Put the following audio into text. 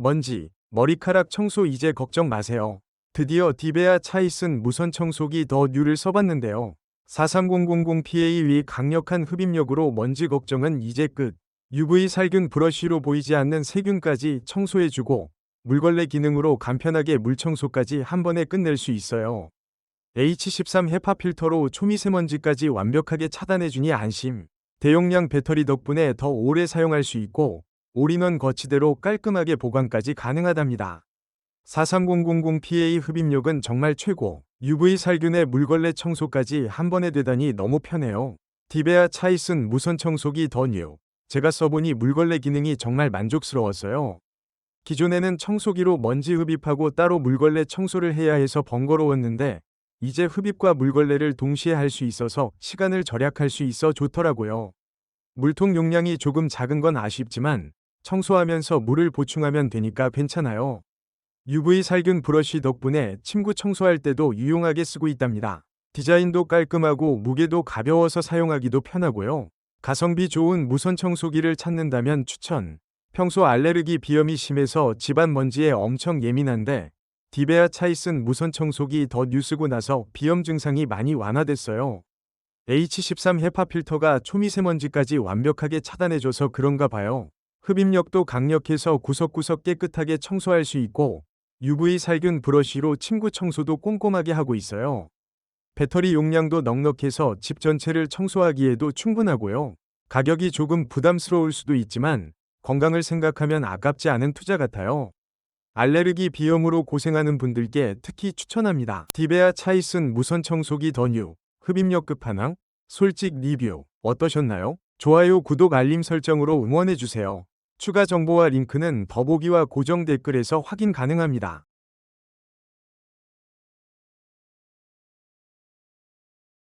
먼지, 머리카락 청소 이제 걱정 마세요. 드디어 디베아 차이슨 무선 청소기 더 뉴를 써봤는데요. 43000PA 위 강력한 흡입력으로 먼지 걱정은 이제 끝. UV 살균 브러쉬로 보이지 않는 세균까지 청소해주고 물걸레 기능으로 간편하게 물 청소까지 한 번에 끝낼 수 있어요. H13 헤파 필터로 초미세먼지까지 완벽하게 차단해주니 안심. 대용량 배터리 덕분에 더 오래 사용할 수 있고 올인원 거치대로 깔끔하게 보관까지 가능하답니다. 43000PA 흡입력은 정말 최고. UV 살균에 물걸레 청소까지 한 번에 되다니 너무 편해요. 디베아 차이슨 무선 청소기 더 뉴. 제가 써보니 물걸레 기능이 정말 만족스러웠어요. 기존에는 청소기로 먼지 흡입하고 따로 물걸레 청소를 해야 해서 번거로웠는데 이제 흡입과 물걸레를 동시에 할 수 있어서 시간을 절약할 수 있어 좋더라고요. 물통 용량이 조금 작은 건 아쉽지만 청소하면서 물을 보충하면 되니까 괜찮아요. UV 살균 브러쉬 덕분에 침구 청소할 때도 유용하게 쓰고 있답니다. 디자인도 깔끔하고 무게도 가벼워서 사용하기도 편하고요. 가성비 좋은 무선 청소기를 찾는다면 추천. 평소 알레르기 비염이 심해서 집안 먼지에 엄청 예민한데 디베아 차이슨 무선 청소기 더뉴 쓰고 나서 비염 증상이 많이 완화됐어요. H13 헤파 필터가 초미세먼지까지 완벽하게 차단해줘서 그런가 봐요. 흡입력도 강력해서 구석구석 깨끗하게 청소할 수 있고 UV 살균 브러쉬로 침구 청소도 꼼꼼하게 하고 있어요. 배터리 용량도 넉넉해서 집 전체를 청소하기에도 충분하고요. 가격이 조금 부담스러울 수도 있지만 건강을 생각하면 아깝지 않은 투자 같아요. 알레르기 비염으로 고생하는 분들께 특히 추천합니다. 디베아 차이슨 무선 청소기 더 뉴. 흡입력 끝판왕. 솔직 리뷰. 어떠셨나요? 좋아요, 구독, 알림 설정으로 응원해주세요. 추가 정보와 링크는 더보기와 고정 댓글에서 확인 가능합니다.